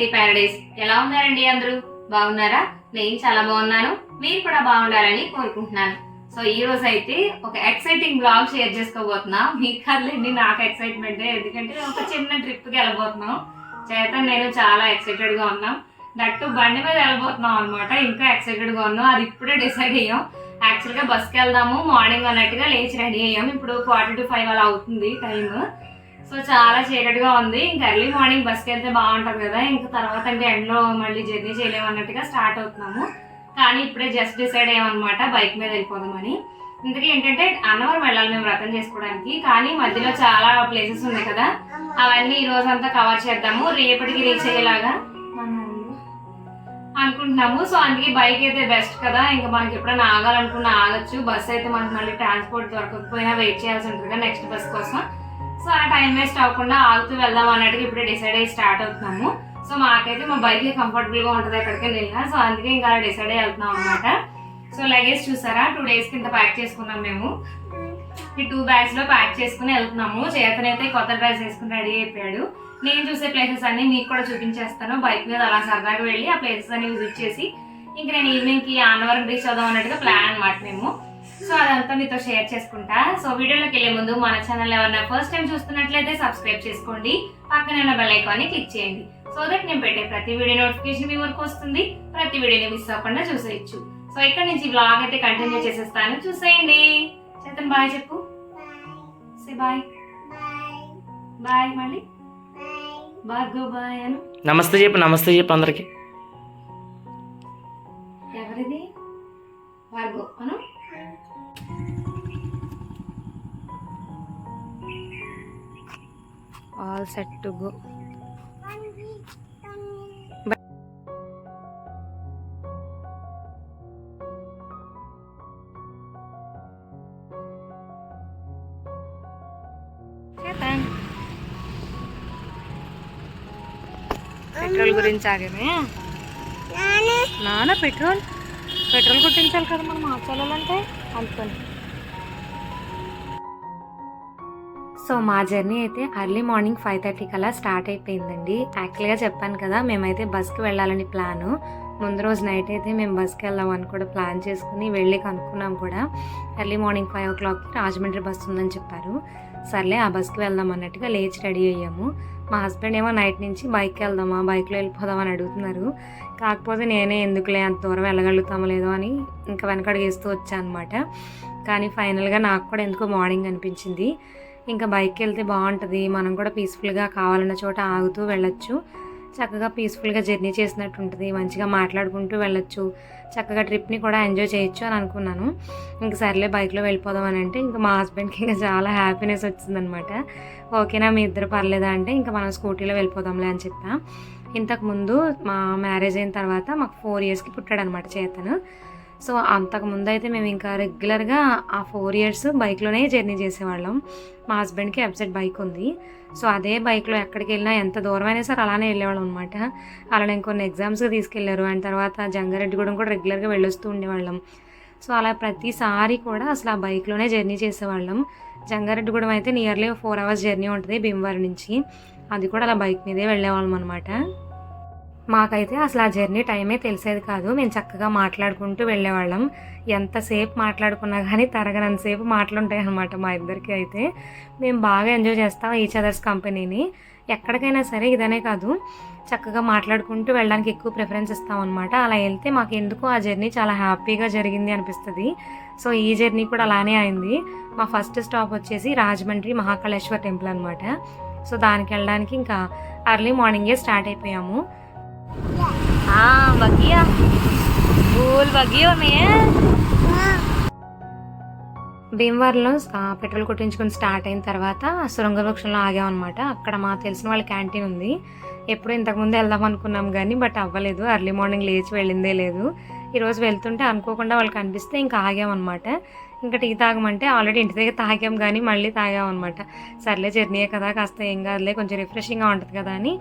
IT Paradise ఎలా ఉన్నారండి అందరూ? బాగున్నారా? నేను చాలా బాగున్నాను. మీరు కూడా బాగుండాలని కోరుకుంటున్నాను. సో ఈ రోజు అయితే ఒక ఎక్సైటింగ్ బ్లాగ్ షేర్ చేసుకోబోతున్నా. మీకు కాదులేండి నాకు ఎక్సైట్మెంట్ ఎందుకంటే ఒక చిన్న ట్రిప్కి వెళ్ళబోతున్నాం. చేత నేను చాలా ఎక్సైటెడ్గా ఉన్నాం. దట్టు బండి మీద వెళ్ళబోతున్నాం అనమాట ఇంకా ఎక్సైటెడ్గా ఉన్నాం. అది ఇప్పుడే డిసైడ్ అయ్యాం. యాక్చువల్గా బస్కి కి వెళ్దాము. మార్నింగ్ అన్నట్టుగా లేచి రెడీ అయ్యాం. ఇప్పుడు క్వార్టర్ టు ఫైవ్ అలా అవుతుంది టైం సో చాలా చీకటిగా ఉంది. ఇంకా ఎర్లీ మార్నింగ్ బస్కి వెళ్తే బాగుంటుంది కదా. ఇంకా తర్వాత అంటే ఎండ్లో మళ్ళీ జర్నీ చేయలేము అన్నట్టుగా స్టార్ట్ అవుతున్నాము. కానీ ఇప్పుడే జస్ట్ డిసైడ్ అయ్యామన్నమాట బైక్ మీద వెళ్ళిపోదామని. ఇంతకీ ఏంటంటే అన్నవరం వెళ్ళాలి మేము వ్రతం చేసుకోవడానికి. కానీ మధ్యలో చాలా ప్లేసెస్ ఉన్నాయి కదా. అవన్నీ ఈ రోజంతా కవర్ చేద్దాము. రేపటికి రీచ్ అయ్యేలాగా అనుకుంటున్నాము. సో అందుకే బైక్ అయితే బెస్ట్ కదా. ఇంకా మనకి ఎప్పుడైనా ఆగాలనుకున్నా ఆగొచ్చు. బస్ అయితే మనకి మళ్ళీ ట్రాన్స్పోర్ట్ దొరకకపోయినా వెయిట్ చేయాల్సి ఉంటుంది కదా నెక్స్ట్ బస్ కోసం. సో ఆ టైం వేస్ట్ అవ్వకుండా ఆగుతూ వెళ్దాం అన్నట్టుగా ఇప్పుడే డిసైడ్ అయ్యి స్టార్ట్ అవుతున్నాము. సో మాకైతే మా బైక్ కంఫర్టబుల్గా ఉంటుంది ఎక్కడికైనా వెళ్ళినా. సో అందుకే ఇంకా అలా డిసైడ్ అయ్యి వెళ్తున్నాం అనమాట సో లగేజ్ చూసారా? టూ డేస్ కింద ప్యాక్ చేసుకున్నాం మేము. ఈ టూ బ్యాగ్స్లో ప్యాక్ చేసుకుని వెళ్తున్నాము. చేతనైతే కొత్త డ్రెస్ వేసుకుని రెడీ అయిపోయాడు. నేను చూసే ప్లేసెస్ అన్ని మీకు కూడా చూపించేస్తాను. బైక్ మీద అలా సరదాగా వెళ్ళి ఆ ప్లేసెస్ అన్ని విజిట్ చేసి ఇంక నేను ఈవినింగ్కి ఆనవరం రీచ్ అవుదాం అన్నట్టుగా ప్లాన్ అనమాట మేము. సో అదంతా మీతో షేర్ చేసుకుంటా. సో వీడియోలోకి వెళ్ళే ముందు మన ఛానల్ ఎవరైనా ఫస్ట్ టైం చూస్తున్నట్లయితే సబ్స్క్రైబ్ చేసుకోండి. పక్కనే ఉన్న బెల్ ఐకాన్ని క్లిక్ చేయండి. సో దట్ నేను పెట్టే ప్రతి వీడియో నోటిఫికేషన్ మీ వరకు వస్తుంది. ప్రతి వీడియోని మిస్ అవ్వకుండా చూసేయచ్చు. సో ఇక్కడ నుంచి బ్లాగ్ అయితే కంటిన్యూ చేసేస్తాను. చూసేయండి. చేతన్ బాయ్ చెప్పు. సే బాయ్ బాయ్ మళ్ళీ. భార్గవ్ బాయ్ అను. నమస్తే చెప్పు నమస్తే చెప్పు అందరికి. ఎవరిది? భార్గవ్ అను. All set to go. Petrol గురించి ఆగమే? నాన్న. పెట్రోల్ పెట్రోల్ కొట్టించాలి కదా మనం మార్చాలంటే అనుకోని సో మా జర్నీ అయితే అర్లీ మార్నింగ్ ఫైవ్ థర్టీకి అలా స్టార్ట్ అయిపోయిందండి. యాక్చువల్గా చెప్పాను కదా మేమైతే బస్కి వెళ్ళాలని ప్లాను. ముందు రోజు నైట్ అయితే మేము బస్కి వెళ్దామని కూడా ప్లాన్ చేసుకుని వెళ్ళి కనుక్కున్నాం కూడా. ఎర్లీ మార్నింగ్ ఫైవ్ ఓ క్లాక్కి రాజమండ్రి బస్ ఉందని చెప్పారు. సర్లే ఆ బస్కి వెళ్దాం అన్నట్టుగా లేచి రెడీ అయ్యాము. మా హస్బెండ్ ఏమో నైట్ నుంచి బైక్కి వెళ్దామా బైక్లో వెళ్ళిపోదామని అడుగుతున్నారు. కాకపోతే నేనే ఎందుకులే అంత దూరం వెళ్ళగలుగుతామో లేదో అని ఇంకా వెనకడుగేస్తూ వచ్చాను అనమాట కానీ ఫైనల్గా నాకు కూడా ఎందుకో మార్నింగ్ అనిపించింది. ఇంకా బైక్కి వెళ్తే బాగుంటుంది. మనం కూడా పీస్ఫుల్గా కావాలన్న చోట ఆగుతూ వెళ్ళొచ్చు. చక్కగా పీస్ఫుల్గా జర్నీ చేసినట్టు ఉంటుంది మంచిగా మాట్లాడుకుంటూ వెళ్ళొచ్చు. చక్కగా ట్రిప్ని కూడా ఎంజాయ్ చేయొచ్చు అని అనుకున్నాను. ఇంక సర్లే బైక్లో వెళ్ళిపోదాం అని అంటే ఇంకా మా హస్బెండ్కి ఇంకా చాలా హ్యాపీనెస్ వచ్చిందనమాట ఓకేనా మీ ఇద్దరు పర్లేదా అంటే ఇంకా మనం స్కూటీలో వెళ్ళిపోదాంలే అని చెప్పా. ఇంతకుముందు మా మ్యారేజ్ అయిన తర్వాత మాకు ఫోర్ ఇయర్స్కి పుట్టాడు అనమాట చేతను. సో అంతకు ముందు అయితే మేము ఇంకా రెగ్యులర్గా ఆ ఫోర్ ఇయర్స్ బైక్లోనే జర్నీ చేసేవాళ్ళం. మా హస్బెండ్కి అప్సెట్ బైక్ ఉంది. సో అదే బైక్లో ఎక్కడికి వెళ్ళినా ఎంత దూరం అయినా సరే అలానే వెళ్ళేవాళ్ళం అనమాట అలా నేను కొన్ని ఎగ్జామ్స్గా తీసుకెళ్ళారు. అండ్ తర్వాత జంగారెడ్డిగూడెం కూడా రెగ్యులర్గా వెళ్ళొస్తూ ఉండేవాళ్ళం. సో అలా ప్రతిసారి కూడా అసలు ఆ బైక్లోనే జర్నీ చేసేవాళ్ళం. జంగారెడ్డిగూడెం అయితే నియర్లీ ఫోర్ అవర్స్ జర్నీ ఉంటుంది భీమవరం నుంచి. అది కూడా అలా బైక్ మీదే వెళ్ళేవాళ్ళం అనమాట మాకైతే అసలు ఆ జర్నీ టైమే తెలిసేది కాదు. మేము చక్కగా మాట్లాడుకుంటూ వెళ్ళేవాళ్ళం. ఎంతసేపు మాట్లాడుకున్నా కానీ తరగనంతసేపు మాటలుంటాయి అనమాట మా ఇద్దరికి అయితే. మేము బాగా ఎంజాయ్ చేస్తాం ఈచ్ అదర్స్ కంపెనీని. ఎక్కడికైనా సరే ఇదనే కాదు. చక్కగా మాట్లాడుకుంటూ వెళ్ళడానికి ఎక్కువ ప్రిఫరెన్స్ ఇస్తామన్నమాట అలా వెళ్తే మాకు ఎందుకు ఆ జర్నీ చాలా హ్యాపీగా జరిగింది అనిపిస్తుంది. సో ఈ జర్నీ కూడా అలానే అయింది. మా ఫస్ట్ స్టాప్ వచ్చేసి రాజమండ్రి మహాకాళేశ్వర టెంపుల్ అనమాట సో దానికి వెళ్ళడానికి ఇంకా అర్లీ మార్నింగే స్టార్ట్ అయిపోయాము. हाँ बगिया फूल बगियों में है భీమవరంలో ఆ, పెట్రోల్ కొట్టించుకొని స్టార్ట్ అయిన తర్వాత సురంగ వృక్షంలో ఆగామన్నమాట అక్కడ మా తెలిసిన వాళ్ళ క్యాంటీన్ ఉంది ఎప్పుడు ఇంతకుముందు వెళ్దాం అనుకున్నాం కానీ బట్ అవ్వలేదు ఎర్లీ మార్నింగ్ లేచి వెళ్ళిందే లేదు ఈరోజు వెళ్తుంటే అనుకోకుండా వాళ్ళు కనిపిస్తే ఇంకా ఆగామన్నమాట ఇంకా టీ తాగమంటే ఆల్రెడీ ఇంటి దగ్గర తాగాం కానీ మళ్ళీ తాగాం అనమాట సర్లే జర్నీయే కదా కాస్త ఏం కాదులే కొంచెం రిఫ్రెషింగ్గా ఉంటుంది కదా అని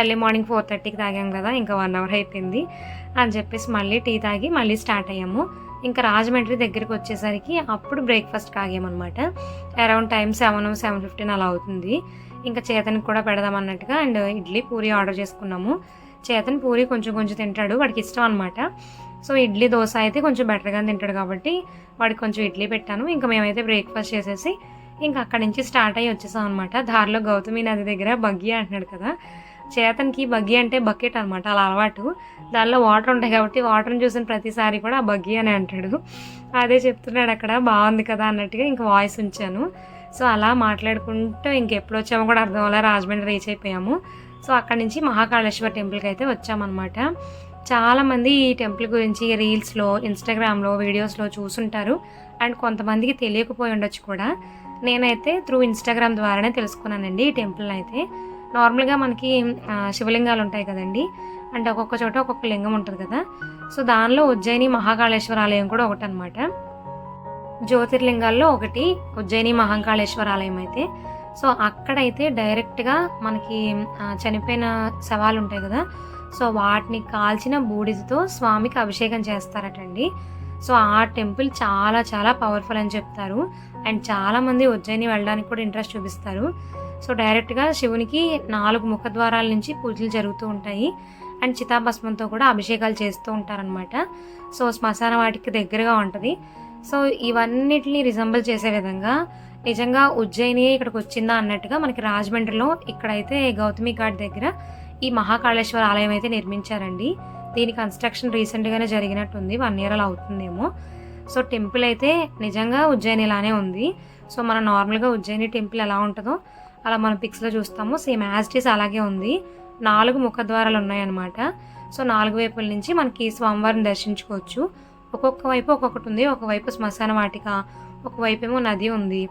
ఎర్లీ మార్నింగ్ ఫోర్ థర్టీకి తాగాం కదా ఇంకా వన్ అవర్ అయిపోయింది అని చెప్పేసి మళ్ళీ టీ తాగి మళ్ళీ స్టార్ట్ అయ్యాము. ఇంకా రాజమండ్రి దగ్గరికి వచ్చేసరికి అప్పుడు breakfast కాగామన్నమాట around time seven seven fifteen అలా అవుతుంది. ఇంకా చేతనికి కూడా పెడదాం అన్నట్టుగా అండ్ ఇడ్లీ పూరి ఆర్డర్ చేసుకున్నాము. చేతన్ పూరి కొంచెం కొంచెం తింటాడు వాడికి ఇష్టం అనమాట సో ఇడ్లీ దోశ అయితే కొంచెం బెటర్గా తింటాడు కాబట్టి వాడికి కొంచెం ఇడ్లీ పెట్టాను. ఇంకా మేమైతే బ్రేక్ఫాస్ట్ చేసేసి ఇంకా అక్కడి నుంచి స్టార్ట్ అయ్యి వచ్చేసాం అనమాట దారిలో గౌతమి నది దగ్గర బగ్గి అంటున్నాడు కదా. చేతనికి బగ్గి అంటే బకెట్ అనమాట అలా అలవాటు. దానిలో వాటర్ ఉంటాయి కాబట్టి వాటర్ని చూసిన ప్రతిసారి కూడా ఆ బగ్గి అని అంటాడు. అదే చెప్తున్నాడు అక్కడ బాగుంది కదా అన్నట్టుగా ఇంకా వాయిస్ ఉంచాను. సో అలా మాట్లాడుకుంటూ ఇంకెప్పుడు వచ్చామో కూడా అర్థం అవ్వలే రాజమండ్రి రీచ్ అయిపోయాము. సో అక్కడి నుంచి మహాకాళేశ్వర టెంపుల్కి అయితే వచ్చామన్నమాట. చాలామంది ఈ టెంపుల్ గురించి రీల్స్లో ఇన్స్టాగ్రామ్లో వీడియోస్లో చూసుంటారు. అండ్ కొంతమందికి తెలియకపోయి ఉండొచ్చు కూడా. నేనైతే త్రూ ఇన్స్టాగ్రామ్ ద్వారానే తెలుసుకున్నానండి ఈ టెంపుల్ని అయితే. నార్మల్గా మనకి శివలింగాలు ఉంటాయి కదండి. అంటే ఒక్కొక్క చోట ఒక్కొక్క లింగం ఉంటుంది కదా. సో దానిలో ఉజ్జయిని మహాకాళేశ్వర ఆలయం కూడా ఒకటి అనమాట జ్యోతిర్లింగాల్లో ఒకటి ఉజ్జయిని మహాకాళేశ్వర ఆలయం అయితే. సో అక్కడైతే డైరెక్ట్గా మనకి చనిపోయిన శవాలు ఉంటాయి కదా. సో వాటిని కాల్చిన బూడిదతో స్వామికి అభిషేకం చేస్తారటండి. సో ఆ టెంపుల్ చాలా చాలా పవర్ఫుల్ అని చెప్తారు. అండ్ చాలామంది ఉజ్జయిని వెళ్ళడానికి కూడా ఇంట్రెస్ట్ చూపిస్తారు. సో డైరెక్ట్గా శివునికి నాలుగు ముఖద్వారాల నుంచి పూజలు జరుగుతూ ఉంటాయి. అండ్ చితాభస్మంతో కూడా అభిషేకాలు చేస్తూ ఉంటారనమాట సో శ్మశాన వాటికి దగ్గరగా ఉంటుంది. సో ఇవన్నిటిని రిజంబుల్ చేసే విధంగా నిజంగా ఉజ్జయిని ఇక్కడికి వచ్చిందా అన్నట్టుగా మనకి రాజమండ్రిలో ఇక్కడైతే గౌతమి ఘాట్ దగ్గర ఈ మహాకాళేశ్వర ఆలయం అయితే నిర్మించారండి. దీని కన్స్ట్రక్షన్ రీసెంట్గానే జరిగినట్టుంది. వన్ ఇయర్ అలా అవుతుందేమో. సో టెంపుల్ అయితే నిజంగా ఉజ్జయినిలానే ఉంది. సో మన నార్మల్గా ఉజ్జయిని టెంపుల్ ఎలా ఉంటుందో అలా మనం పిక్స్లో చూస్తాము. సేమ్ యాజ్టీస్ అలాగే ఉంది. నాలుగు ముఖద్వారాలు ఉన్నాయన్నమాట. సో నాలుగు వైపుల నుంచి మనకి స్వామివారిని దర్శించుకోవచ్చు. ఒక్కొక్క వైపు ఒక్కొక్కటి ఉంది. ఒకవైపు శ్మశాన వాటిక ఒకవైపు ఏమో నది ఉంది.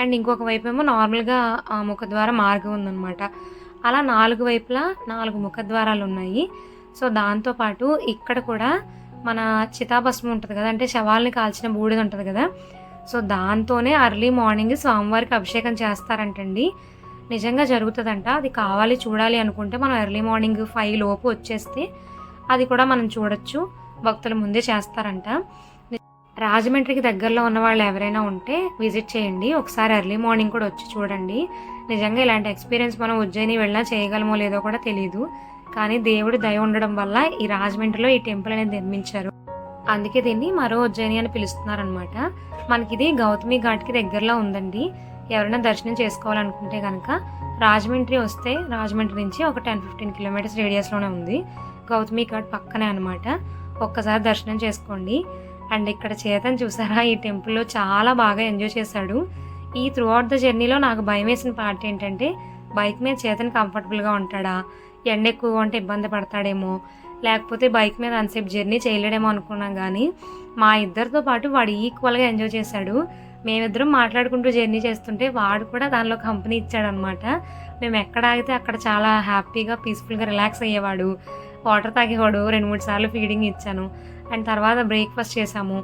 అండ్ ఇంకొక వైపు ఏమో నార్మల్గా ఆ ముఖద్వార మార్గం ఉందన్నమాట. అలా నాలుగు వైపులా నాలుగు ముఖద్వారాలు ఉన్నాయి. సో దాంతోపాటు ఇక్కడ కూడా మన చితాభస్మం ఉంటుంది కదా అంటే శవాల్ని కాల్చిన బూడిద ఉంటుంది కదా. సో దాంతోనే అర్లీ మార్నింగ్ స్వామివారికి అభిషేకం చేస్తారంటండి. నిజంగా జరుగుతుందంట. అది కావాలి చూడాలి అనుకుంటే మనం ఎర్లీ మార్నింగ్ ఫైవ్ లోపు వచ్చేస్తే అది కూడా మనం చూడొచ్చు. భక్తుల ముందే చేస్తారంట. రాజమండ్రికి దగ్గరలో ఉన్న వాళ్ళు ఎవరైనా ఉంటే విజిట్ చేయండి. ఒకసారి ఎర్లీ మార్నింగ్ కూడా వచ్చి చూడండి. నిజంగా ఇలాంటి ఎక్స్పీరియన్స్ మనం ఉజ్జయిని వెళ్ళినా చేయగలమో లేదో కూడా తెలియదు కానీ దేవుడు దయ ఉండడం వల్ల ఈ రాజమండ్రిలో ఈ టెంపుల్ అనేది నిర్మించారు. అందుకే దీన్ని మరో ఉజ్జయిని అని పిలుస్తున్నారనమాట మనకి ఇది గౌతమి ఘాట్కి దగ్గరలో ఉందండి. ఎవరైనా దర్శనం చేసుకోవాలనుకుంటే కనుక రాజమండ్రి వస్తే రాజమండ్రి నుంచి ఒక టెన్ ఫిఫ్టీన్ కిలోమీటర్స్ రేడియస్లోనే ఉంది. గౌతమి ఘాట్ పక్కనే అనమాట ఒక్కసారి దర్శనం చేసుకోండి. అండ్ ఇక్కడ చేతన్ చూసారా ఈ టెంపుల్లో చాలా బాగా ఎంజాయ్ చేశాడు. ఈ త్రూ అవుట్ ద జర్నీలో నాకు భయం వేసిన పార్ట్ ఏంటంటే బైక్ మీద చేతన్ కంఫర్టబుల్గా ఉంటాడా ఎండ ఎక్కువగా ఉంటే ఇబ్బంది పడతాడేమో లేకపోతే బైక్ మీద అన్సేపు జర్నీ చేయలేడేమో అనుకున్నాం కానీ మా ఇద్దరితో పాటు వాడు ఈక్వల్గా ఎంజాయ్ చేశాడు. మేమిద్దరం మాట్లాడుకుంటూ జర్నీ చేస్తుంటే వాడు కూడా దానిలో కంపెనీ ఇచ్చాడనమాట. మేము ఎక్కడ ఆగితే అక్కడ చాలా హ్యాపీగా పీస్ఫుల్గా రిలాక్స్ అయ్యేవాడు. వాటర్ తాగేవాడు రెండు మూడు సార్లు ఫీడింగ్ ఇచ్చాను. అండ్ తర్వాత బ్రేక్ఫాస్ట్ చేసాము.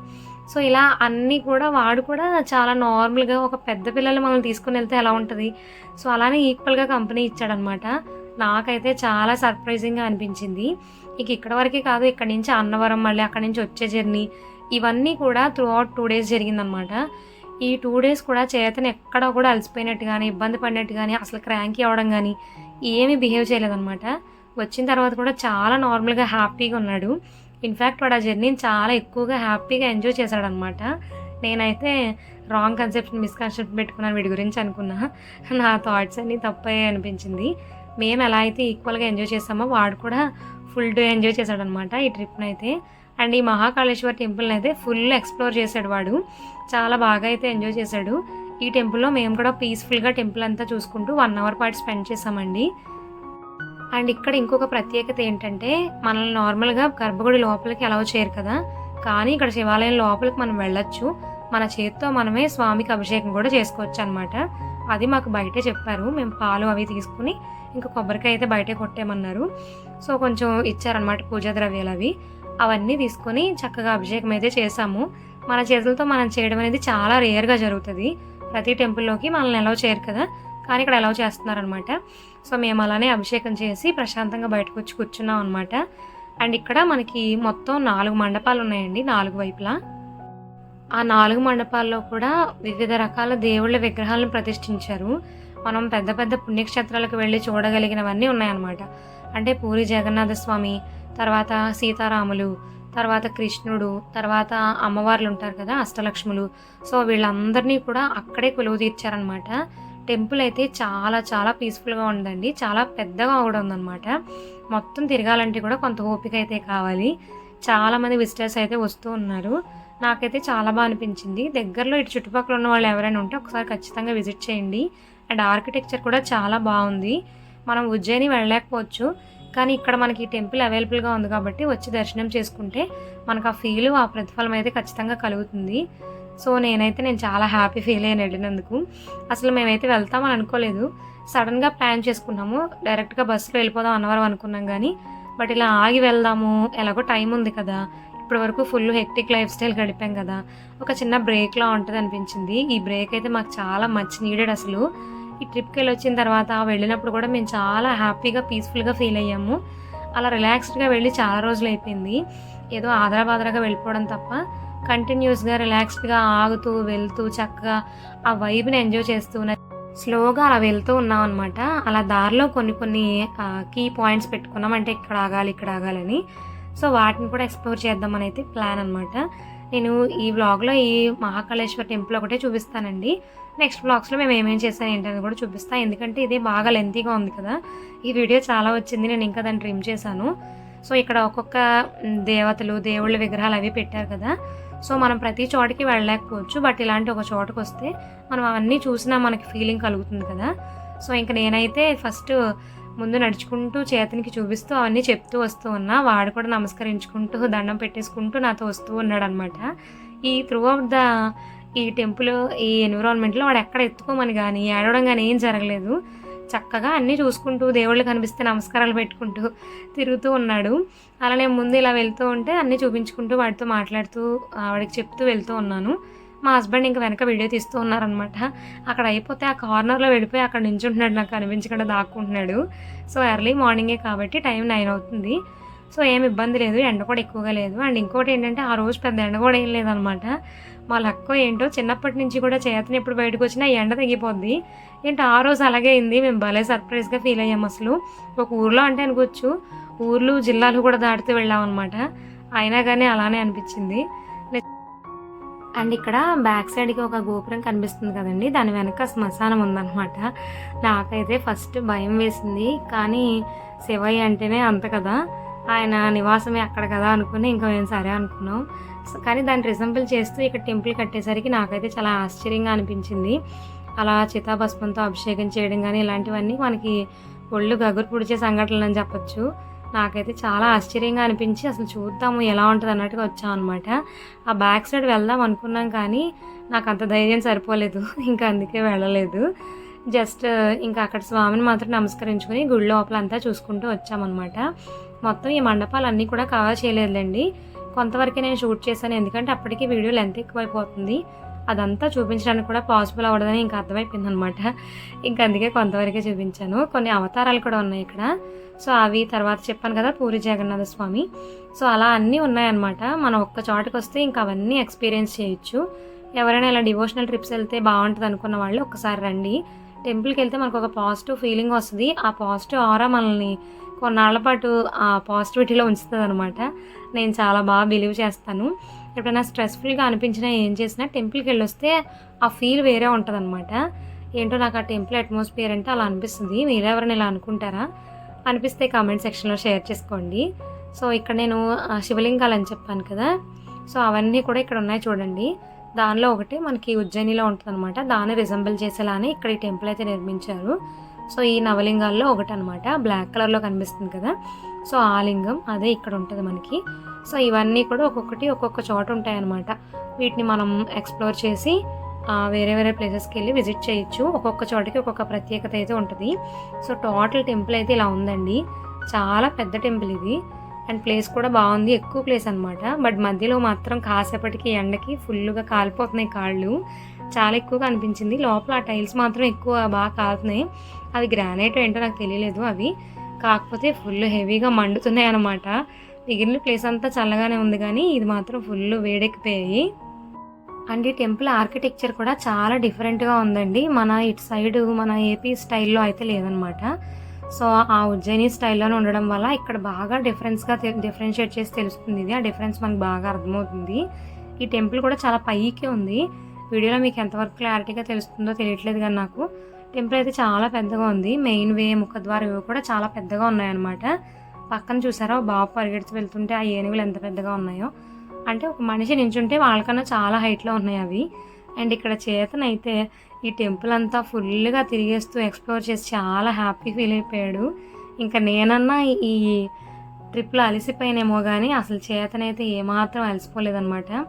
సో ఇలా అన్నీ కూడా వాడు కూడా చాలా నార్మల్గా ఒక పెద్ద పిల్లలు మమ్మల్ని తీసుకుని వెళ్తే ఎలా ఉంటుంది? సో అలానే ఈక్వల్గా కంపెనీ ఇచ్చాడనమాట. నాకైతే చాలా సర్ప్రైజింగ్గా అనిపించింది. ఇక ఇక్కడ వరకే కాదు ఇక్కడ నుంచి అన్నవరం మళ్ళీ అక్కడ నుంచి వచ్చే జర్నీ. ఇవన్నీ కూడా త్రూ అవుట్ టూ డేస్ జరిగిందనమాట. ఈ టూ డేస్ కూడా చేతను ఎక్కడ కూడా అలసిపోయినట్టు కానీ ఇబ్బంది పడినట్టు కానీ అసలు క్రాంకీ అవ్వడం కానీ ఏమీ బిహేవ్ చేయలేదన్నమాట వచ్చిన తర్వాత కూడా చాలా నార్మల్గా హ్యాపీగా ఉన్నాడు. ఇన్ఫ్యాక్ట్ వాడు ఆ జర్నీని చాలా ఎక్కువగా హ్యాపీగా ఎంజాయ్ చేశాడనమాట. నేనైతే రాంగ్ కన్సెప్షన్ మిస్కన్సెప్షన్ పెట్టుకున్నాను వీడి గురించి అనుకున్నా. నా థాట్స్ అన్నీ తప్పే అనిపించింది. మేము ఎలా అయితే ఈక్వల్గా ఎంజాయ్ చేసామో వాడు కూడా ఫుల్ డే ఎంజాయ్ చేశాడనమాట ఈ ట్రిప్ని అయితే. అండ్ ఈ మహాకాళేశ్వర టెంపుల్ని అయితే ఫుల్ ఎక్స్ప్లోర్ చేశాడు వాడు. చాలా బాగా అయితే ఎంజాయ్ చేశాడు. ఈ టెంపుల్లో మేము కూడా పీస్ఫుల్గా టెంపుల్ అంతా చూసుకుంటూ వన్ అవర్ పాటు స్పెండ్ చేసామండి అండ్ ఇక్కడ ఇంకొక ప్రత్యేకత ఏంటంటే మనల్ని నార్మల్గా గర్భగుడి లోపలికి అలవ చేయరు కదా. కానీ ఇక్కడ శివాలయం లోపలికి మనం వెళ్ళొచ్చు. మన చేతితో మనమే స్వామికి అభిషేకం కూడా చేసుకోవచ్చు అనమాట అది మాకు బయటే చెప్పారు. మేము పాలు అవి తీసుకుని ఇంకా కొబ్బరికాయ అయితే బయటే కొట్టేమన్నారు సో కొంచెం ఇచ్చారనమాట పూజా ద్రవ్యాలు అవి. అవన్నీ తీసుకొని చక్కగా అభిషేకం అయితే చేసాము మన చేతులతో మనం చేయడం అనేది చాలా రేర్గా జరుగుతుంది. ప్రతి టెంపుల్లోకి మనల్ని ఎలవ్ చేయరు కదా. కానీ ఇక్కడ ఎలవ్ చేస్తున్నారనమాట సో మేము అలానే అభిషేకం చేసి ప్రశాంతంగా బయటకు వచ్చి కూర్చున్నాం అనమాట అండ్ ఇక్కడ మనకి మొత్తం నాలుగు మండపాలు ఉన్నాయండి నాలుగు వైపులా. ఆ నాలుగు మండపాల్లో కూడా వివిధ రకాల దేవుళ్ళ విగ్రహాలను ప్రతిష్ఠించారు. మనం పెద్ద పెద్ద పుణ్యక్షేత్రాలకు వెళ్ళి చూడగలిగినవన్నీ ఉన్నాయన్నమాట. అంటే పూరి జగన్నాథ స్వామి తర్వాత సీతారాములు తర్వాత కృష్ణుడు తర్వాత అమ్మవార్లు ఉంటారు కదా అష్టలక్ష్ములు. సో వీళ్ళందరినీ కూడా అక్కడే కొలువు తీర్చారనమాట టెంపుల్ అయితే చాలా చాలా పీస్ఫుల్గా ఉందండి. చాలా పెద్దగా కూడా ఉందన్నమాట. మొత్తం తిరగాలంటే కూడా కొంత ఓపిక అయితే కావాలి. చాలామంది విజిటర్స్ అయితే వస్తూ ఉన్నారు. నాకైతే చాలా బాగా అనిపించింది. దగ్గరలో ఇటు చుట్టుపక్కల ఉన్న వాళ్ళు ఎవరైనా ఉంటే ఒకసారి ఖచ్చితంగా విజిట్ చేయండి. అండ్ ఆర్కిటెక్చర్ కూడా చాలా బాగుంది. మనం ఉజ్జయిని వెళ్ళలేకపోవచ్చు. కానీ ఇక్కడ మనకి ఈ టెంపుల్ అవైలబుల్గా ఉంది కాబట్టి వచ్చి దర్శనం చేసుకుంటే మనకు ఆ ఫీల్ ఆ ప్రతిఫలం అయితే ఖచ్చితంగా కలుగుతుంది. సో నేనైతే నేను చాలా హ్యాపీ ఫీల్ అయ్యాను వెళ్ళినందుకు. అసలు మేమైతే వెళ్తామని అనుకోలేదు. సడన్గా ప్లాన్ చేసుకున్నాము. డైరెక్ట్గా బస్సులో వెళ్ళిపోదాం అన్నవరం అనుకున్నాం కానీ బట్ ఇలా ఆగి వెళ్దాము ఎలాగో టైం ఉంది కదా. ఇప్పటి వరకు ఫుల్ హెక్టిక్ లైఫ్ స్టైల్ గడిపాం కదా. ఒక చిన్న బ్రేక్లా ఉంటుంది అనిపించింది. ఈ బ్రేక్ అయితే మాకు చాలా మచ్ నీడెడ్ అసలు. ఈ ట్రిప్కి వెళ్ళి వచ్చిన తర్వాత వెళ్ళినప్పుడు కూడా మేము చాలా హ్యాపీగా పీస్ఫుల్గా ఫీల్ అయ్యాము. అలా రిలాక్స్డ్గా వెళ్ళి చాలా రోజులు అయిపోయింది. ఏదో ఆదరాబాదరాగా వెళ్ళిపోవడం తప్ప కంటిన్యూస్గా రిలాక్స్డ్గా ఆగుతూ వెళ్తూ చక్కగా ఆ వైబ్ని ఎంజాయ్ చేస్తూ స్లోగా అలా వెళ్తూ ఉన్నాం అనమాట అలా దారిలో కొన్ని కొన్ని కీ పాయింట్స్ పెట్టుకున్నాం. అంటే ఇక్కడ ఆగాలి ఇక్కడ ఆగాలని. సో వాటిని కూడా ఎక్స్ప్లోర్ చేద్దామని అయితే ప్లాన్ అనమాట నేను ఈ వ్లాగ్లో ఈ మహాకాళేశ్వర టెంపుల్ ఒకటే చూపిస్తానండి. నెక్స్ట్ బ్లాగ్స్లో మేము ఏమేమి చేస్తాను ఏంటని కూడా చూపిస్తాను ఎందుకంటే ఇది బాగా లెంతీగా ఉంది కదా. ఈ వీడియో చాలా వచ్చింది. నేను ఇంకా దాన్ని ట్రిమ్ చేశాను. సో ఇక్కడ ఒక్కొక్క దేవతలు దేవుళ్ళ విగ్రహాలు అవి పెట్టారు కదా. సో మనం ప్రతి చోటికి వెళ్ళలేకపోవచ్చు బట్ ఇలాంటి ఒక చోటకి వస్తే మనం అవన్నీ చూసినా మనకి ఫీలింగ్ కలుగుతుంది కదా. సో ఇంకా నేనైతే ఫస్ట్ ముందు నడుచుకుంటూ చేతనికి చూపిస్తూ అవన్నీ చెప్తూ వస్తూ ఉన్నా వాడు కూడా నమస్కరించుకుంటూ దండం పెట్టేసుకుంటూ నాతో వస్తూ ఉన్నాడు అనమాట ఈ త్రూ అవుట్ ద ఈ టెంపుల్ ఈ ఎన్విరాన్మెంట్లో వాడు ఎక్కడ ఎత్తుకోమని కానీ ఏడవడం కానీ ఏం జరగలేదు. చక్కగా అన్నీ చూసుకుంటూ దేవుళ్ళు కనిపిస్తే నమస్కారాలు పెట్టుకుంటూ తిరుగుతూ ఉన్నాడు. అలా నేను ముందు ఇలా వెళ్తూ ఉంటే అన్నీ చూపించుకుంటూ వాడితో మాట్లాడుతూ ఆవిడకి చెప్తూ వెళ్తూ ఉన్నాను. మా హస్బెండ్ ఇంకా వెనక వీడియో తీస్తూ ఉన్నారనమాట అక్కడ అయిపోతే ఆ కార్నర్లో వెళ్ళిపోయి అక్కడ నించుంటున్నాడు నాకు కనిపించకుండా దాక్కుంటున్నాడు. సో ఎర్లీ మార్నింగే కాబట్టి టైం నైన్ అవుతుంది. సో ఏం ఇబ్బంది లేదు ఎండ కూడా ఎక్కువగా లేదు. అండ్ ఇంకోటి ఏంటంటే ఆ రోజు పెద్ద ఎండ కూడా ఏం లేదనమాట. మా లక్క ఏంటో చిన్నప్పటి నుంచి కూడా చేతని ఎప్పుడు బయటకు వచ్చినా ఎండ తగ్గిపోద్ది ఏంటో ఆ రోజు అలాగే అయింది. మేము భలే సర్ప్రైజ్గా ఫీల్ అయ్యాం అసలు. ఒక ఊర్లో అంటే అనుకోవచ్చు ఊర్లు జిల్లాలు కూడా దాటుతూ వెళ్ళాం అనమాట అయినా కానీ అలానే అనిపించింది. అండ్ ఇక్కడ బ్యాక్ సైడ్కి ఒక గోపురం కనిపిస్తుంది కదండి. దాని వెనక శ్మశానం ఉందన్నమాట. నాకైతే ఫస్ట్ భయం వేసింది. కానీ శివయ్య అంటేనే అంత కదా. ఆయన నివాసమే అక్కడ కదా అనుకుని ఇంకా మేము సరే అనుకున్నాం. సో కానీ దాన్ని రిజంబుల్ చేస్తూ ఇక్కడ టెంపుల్ కట్టేసరికి నాకైతే చాలా ఆశ్చర్యంగా అనిపించింది. అలా చితాభస్మంతో అభిషేకం చేయడం కానీ ఇలాంటివన్నీ మనకి ఒళ్ళు గగురు పుడిచే సంఘటనలు అని చెప్పొచ్చు. నాకైతే చాలా ఆశ్చర్యంగా అనిపించి అసలు చూద్దాము ఎలా ఉంటుంది అన్నట్టుగా వచ్చాం అనమాట ఆ బ్యాక్ సైడ్ వెళ్దాం అనుకున్నాం కానీ నాకు అంత ధైర్యం సరిపోలేదు. ఇంకా అందుకే వెళ్ళలేదు. జస్ట్ ఇంకా అక్కడ స్వామిని మాత్రం నమస్కరించుకొని గుడి లోపల అంతా చూసుకుంటూ వచ్చామన్నమాట. మొత్తం ఈ మండపాలు అన్నీ కూడా కవర్ చేయలేదులేండి. కొంతవరకే నేను షూట్ చేశాను ఎందుకంటే అప్పటికి వీడియో లెంత్ ఎక్కువైపోతుంది. అదంతా చూపించడానికి కూడా పాసిబుల్ అవ్వడదని ఇంకా అర్థమైపోయింది అనమాట ఇంకా అందుకే కొంతవరకే చూపించాను. కొన్ని అవతారాలు కూడా ఉన్నాయి ఇక్కడ. సో అవి తర్వాత చెప్పాను కదా పూరి జగన్నాథ స్వామి. సో అలా అన్నీ ఉన్నాయన్నమాట. మనం ఒక్క చోటకి వస్తే ఇంకా అవన్నీ ఎక్స్పీరియన్స్ చేయొచ్చు. ఎవరైనా ఇలా డివోషనల్ ట్రిప్స్ వెళ్తే బాగుంటుంది అనుకున్న వాళ్ళు ఒకసారి రండి. టెంపుల్కి వెళ్తే మనకు ఒక పాజిటివ్ ఫీలింగ్ వస్తుంది. ఆ పాజిటివ్ ఆరా మనల్ని కొన్నాళ్ళ పాటు ఆ పాజిటివిటీలో ఉంచుతుంది అనమాట నేను చాలా బాగా బిలీవ్ చేస్తాను. ఎప్పుడైనా స్ట్రెస్ఫుల్గా అనిపించినా ఏం చేసినా టెంపుల్కి వెళ్ళి వస్తే ఆ ఫీల్ వేరే ఉంటుంది అనమాట ఏంటో నాకు ఆ టెంపుల్ అట్మాస్ఫియర్ అంటే అలా అనిపిస్తుంది. మీరు ఎవరైనా ఇలా అనుకుంటారా? అనిపిస్తే కామెంట్ సెక్షన్లో షేర్ చేసుకోండి. సో ఇక్కడ నేను శివలింగాలు అని చెప్పాను కదా. సో అవన్నీ కూడా ఇక్కడ ఉన్నాయి చూడండి. దానిలో ఒకటి మనకి ఉజ్జయినిలో ఉంటుంది అనమాట దాన్ని రిజంబుల్ చేసేలానే ఇక్కడ ఈ టెంపుల్ అయితే నిర్మించారు. సో ఈ నవలింగాల్లో ఒకటి అనమాట బ్లాక్ కలర్లో కనిపిస్తుంది కదా. సో ఆ లింగం అదే ఇక్కడ ఉంటుంది మనకి. సో ఇవన్నీ కూడా ఒక్కొక్కటి ఒక్కొక్క చోట ఉంటాయి అనమాట వీటిని మనం ఎక్స్ప్లోర్ చేసి వేరే వేరే ప్లేసెస్కి వెళ్ళి విజిట్ చేయొచ్చు. ఒక్కొక్క చోటకి ఒక్కొక్క ప్రత్యేకత అయితే ఉంటుంది. సో టోటల్ టెంపుల్ అయితే ఇలా ఉందండి. చాలా పెద్ద టెంపుల్ ఇది. అండ్ ప్లేస్ కూడా బాగుంది. ఎక్కువ ప్లేస్ అనమాట. బట్ మధ్యలో మాత్రం కాసేపటికి ఎండకి ఫుల్గా కాలిపోతున్నాయి కాళ్ళు. చాలా ఎక్కువగా అనిపించింది. లోపల ఆ టైల్స్ మాత్రం ఎక్కువ బాగా కాలుతున్నాయి. అవి గ్రానైట్ ఏంటో నాకు తెలియలేదు అవి. కాకపోతే ఫుల్ హెవీగా మండుతున్నాయి అనమాట మిగిలిన ప్లేస్ అంతా చల్లగానే ఉంది కానీ ఇది మాత్రం ఫుల్ వేడెక్కిపోయాయి. అండ్ ఈ టెంపుల్ ఆర్కిటెక్చర్ కూడా చాలా డిఫరెంట్గా ఉందండి. మన ఇటు సైడ్ మన ఏపీ స్టైల్లో అయితే లేదనమాట సో ఆ ఉజ్జయిని స్టైల్లోనే ఉండడం వల్ల ఇక్కడ బాగా డిఫరెన్స్గా డిఫరెన్షియేట్ చేసి తెలుస్తుంది. ఇది ఆ డిఫరెన్స్ మనకు బాగా అర్థమవుతుంది. ఈ టెంపుల్ కూడా చాలా పైకి ఉంది. వీడియోలో మీకు ఎంతవరకు క్లారిటీగా తెలుస్తుందో తెలియట్లేదు కానీ నాకు. టెంపుల్ అయితే చాలా పెద్దగా ఉంది. మెయిన్ వే ముఖద్వారం ఇవి కూడా చాలా పెద్దగా ఉన్నాయన్నమాట. పక్కన చూసారా ఓ బాబు పరిగెడుతూ వెళ్తుంటే ఆ ఏనుగులు ఎంత పెద్దగా ఉన్నాయో. అంటే ఒక మనిషి నించుంటే వాళ్ళకన్నా చాలా హైట్లో ఉన్నాయి అవి. అండ్ ఇక్కడ చేతనైతే ఈ టెంపుల్ అంతా ఫుల్గా తిరిగేస్తూ ఎక్స్ప్లోర్ చేసి చాలా హ్యాపీ ఫీల్ అయిపోయాడు. ఇంకా నేనన్నా ఈ ట్రిప్లో అలసిపోయినేమో కానీ అసలు చేతనైతే ఏమాత్రం అలసిపోలేదన్నమాట.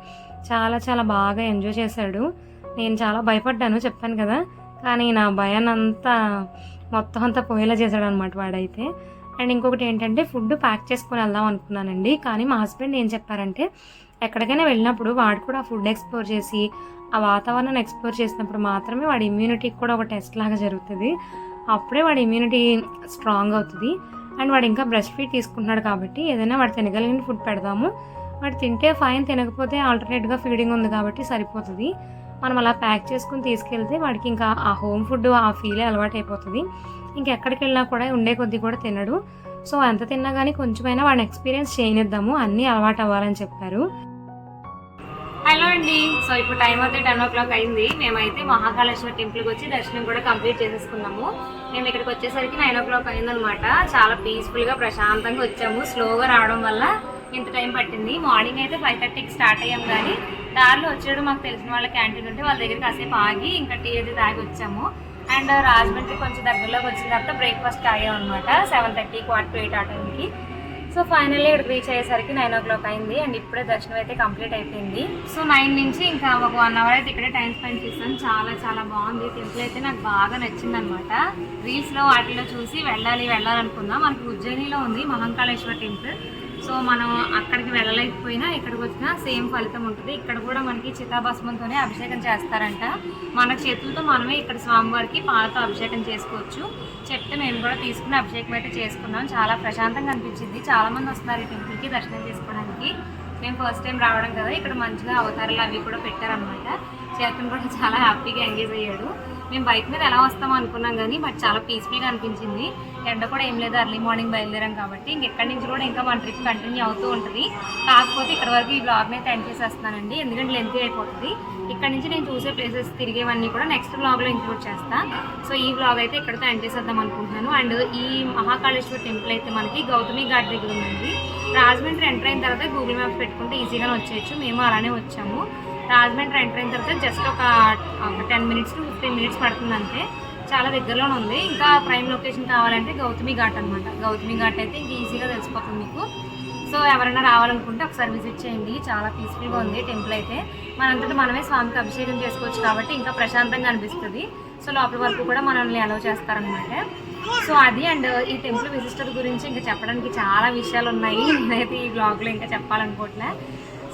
చాలా చాలా బాగా ఎంజాయ్ చేశాడు. నేను చాలా భయపడ్డాను చెప్పాను కదా. కానీ నా భయాన్ని అంతా మొత్తం అంతా పోయేలా చేశాడు అనమాట వాడైతే. అండ్ ఇంకొకటి ఏంటంటే ఫుడ్ ప్యాక్ చేసుకొని వెళ్దాం అనుకున్నానండి. కానీ మా హస్బెండ్ ఏం చెప్పారంటే ఎక్కడికైనా వెళ్ళినప్పుడు వాడు కూడా ఫుడ్ ఎక్స్ప్లోర్ చేసి ఆ వాతావరణాన్ని ఎక్స్ప్లోర్ చేసినప్పుడు మాత్రమే వాడి ఇమ్యూనిటీకి కూడా ఒక టెస్ట్ లాగా జరుగుతుంది. అప్పుడే వాడి ఇమ్యూనిటీ స్ట్రాంగ్ అవుతుంది. అండ్ వాడు ఇంకా బ్రెస్ట్ ఫీడ్ తీసుకుంటున్నాడు కాబట్టి ఏదైనా వాడు తినగలిగిన ఫుడ్ పెడదాము. వాడు తింటే ఫైన్ తినకపోతే ఆల్టర్నేట్గా ఫీడింగ్ ఉంది కాబట్టి సరిపోతుంది. మనం అలా ప్యాక్ చేసుకుని తీసుకెళ్తే వాడికి ఇంకా ఆ హోమ్ ఫుడ్ ఆ ఫీలే అలవాటు అయిపోతుంది ఇంకెక్కడికి వెళ్ళినా కూడా ఉండే కొద్దీ కూడా తినడు. సో ఎంత తిన్నా కానీ కొంచెమైనా వాడిని ఎక్స్పీరియన్స్ చేయనిద్దాము. అన్నీ అలవాటు అవ్వాలని చెప్పారు. హలో అండి. సో ఇప్పుడు టైం అయితే టెన్ ఓ క్లాక్ అయింది. మేమైతే మహాకాళేశ్వర టెంపుల్కి వచ్చి దర్శనం కూడా కంప్లీట్ చేసేసుకున్నాము. మేము ఇక్కడికి వచ్చేసరికి నైన్ ఓ క్లాక్ అయిందనమాట. చాలా పీస్ఫుల్గా ప్రశాంతంగా వచ్చాము. స్లోగా రావడం వల్ల ఇంత టైం పట్టింది. మార్నింగ్ అయితే ఫైవ్ థర్టీకి స్టార్ట్ అయ్యాం కానీ దారిలో వచ్చాడు మాకు తెలిసిన వాళ్ళ క్యాంటీన్ ఉంటే వాళ్ళ దగ్గర కాసేపు ఆగి ఇంకా టీ అయితే తాగి వచ్చాము. అండ్ రాజమండ్రి కొంచెం దగ్గరలోకి వచ్చిన తర్వాత బ్రేక్ఫాస్ట్ ఆగాం అనమాట సెవెన్ థర్టీ క్వార్టర్ ఎయిట్ ఆ టైంకి సో ఫైనల్లీ ఇక్కడ రీచ్ అయ్యేసరికి నైన్ ఓ క్లాక్ అయింది. అండ్ ఇప్పుడే దర్శనం అయితే కంప్లీట్ అయిపోయింది. సో నైన్ నుంచి ఇంకా ఒక వన్ అవర్ అయితే ఇక్కడే టైం స్పెండ్ చేస్తాను చాలా చాలా బాగుంది. టెంపుల్ అయితే నాకు బాగా నచ్చింది అనమాట రీల్స్లో వాటిలో చూసి వెళ్ళాలి వెళ్ళాలనుకున్నాం మనకి ఉజ్జయినిలో ఉంది మహంకాళేశ్వర టెంపుల్ సో మనం అక్కడికి వెళ్ళలేకపోయినా ఇక్కడికి వచ్చినా సేమ్ ఫలితం ఉంటుంది. ఇక్కడ కూడా మనకి చితాభస్మంతోనే అభిషేకం చేస్తారంట. మన చేతులతో మనమే ఇక్కడ స్వామివారికి పాలతో అభిషేకం చేసుకోవచ్చు. చెప్తే మేము కూడా తీసుకుని అభిషేకం అయితే చేసుకున్నాం. చాలా ప్రశాంతంగా అనిపించింది. చాలామంది వస్తున్నారు ఈ టెంపుల్కి దర్శనం చేసుకోవడానికి. మేము ఫస్ట్ టైం రావడం కదా ఇక్కడ మంచిగా అవతారాలు అవి కూడా పెట్టారనమాట చేతను కూడా చాలా హ్యాపీగా ఎంగేజ్ అయ్యాడు. మేము బైక్ మీద ఎలా వస్తామో అనుకున్నాం కానీ బట్ చాలా పీస్ఫుల్గా అనిపించింది. ఎండ కూడా ఏం లేదు అర్లీ మార్నింగ్ బయలుదేరాం కాబట్టి. ఇంకెక్కడి నుంచి కూడా ఇంకా మన ట్రిప్ కంటిన్యూ అవుతూ ఉంటుంది. కాకపోతే ఇక్కడ వరకు ఈ బ్లాగ్ అయితే ఎండ్ చేసేస్తానండి ఎందుకంటే లెంతీ అయిపోతుంది. ఇక్కడ నుంచి నేను చూసే ప్లేసెస్ తిరిగేవన్నీ కూడా నెక్స్ట్ బ్లాగ్లో ఇంక్లూడ్ చేస్తాను సో ఈ బ్లాగ్ అయితే ఇక్కడితో ఎండ్ చేసేద్దాం అనుకుంటున్నాను. అండ్ ఈ మహాకాళేశ్వర టెంపుల్ అయితే మనకి గౌతమి ఘాట్ దగ్గర ఉందండి. రాజమండ్రి ఎంటర్ అయిన తర్వాత గూగుల్ మ్యాప్స్ పెట్టుకుంటే ఈజీగానే వచ్చేయచ్చు. మేము అలానే వచ్చాము. రాజమండ్రి ఎంటర్ అయిన తర్వాత జస్ట్ ఒక ten minutes to fifteen minutes పడుతుంది అంతే. చాలా దగ్గరలోనే ఉంది. ఇంకా ప్రైమ్ లొకేషన్ కావాలంటే గౌతమి ఘాట్ అనమాట గౌతమి ఘాట్ అయితే ఇంక ఈజీగా తెలిసిపోతుంది మీకు. సో ఎవరైనా రావాలనుకుంటే ఒకసారి విజిట్ చేయండి. చాలా పీస్ఫుల్గా ఉంది టెంపుల్ అయితే. మనంతటా మనమే స్వామికి అభిషేకం చేసుకోవచ్చు కాబట్టి ఇంకా ప్రశాంతంగా అనిపిస్తుంది. సో లోపల వరకు కూడా మనల్ని అలౌ చేస్తారనమాట సో అది అండ్ ఈ టెంపుల్ విశిష్టత గురించి ఇంకా చెప్పడానికి చాలా విషయాలు ఉన్నాయి నేనైతే ఈ బ్లాగ్లో ఇంకా చెప్పాలనుకోవట్లే.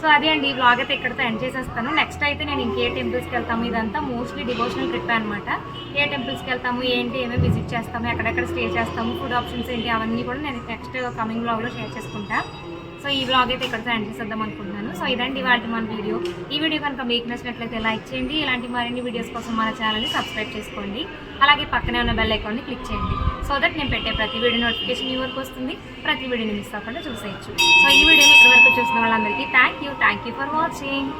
సో అది అండి ఈ బ్లాగ్ అయితే ఇక్కడితో ఎండ్ చేసేస్తాను. నెక్స్ట్ అయితే నేను ఇంకే టెంపుల్స్కి వెళ్తాము. ఇదంతా మోస్ట్లీ డివోషనల్ ట్రిప్ అనమాట ఏ టెంపుల్స్కి వెళ్తాము ఏంటి ఏమేమి విజిట్ చేస్తాము ఎక్కడెక్కడ స్టే చేస్తాము ఫుడ్ ఆప్షన్స్ ఏంటి అవన్నీ కూడా నేను నెక్స్ట్ కమింగ్ బ్లాగ్లో షేర్ చేసుకుంటా. సో ఈ బ్లాగ్ అయితే ఇక్కడితో ఎండ్ చేసేద్దాం అనుకుంటున్నాను. సో ఇదండి వాటి మన వీడియో. ఈ వీడియో కనుక మీకు నచ్చినట్లయితే లైక్ చేయండి. ఇలాంటి మరిన్ని వీడియోస్ కోసం మన ఛానల్ని సబ్స్క్రైబ్ చేసుకోండి. అలాగే పక్కనే ఉన్న బెల్ ఐకాన్ని క్లిక్ చేయండి. సో దట్ నేను పెట్టే ప్రతి వీడియో నోటిఫికేషన్ మీ వరకు వస్తుంది. ప్రతి వీడియోని మిస్ అవ్వకుండా చూసేయచ్చు. సో ఈ వీడియోని ఇక్కడ వరకు చూసిన వాళ్ళందరికీ thank you thank you for watching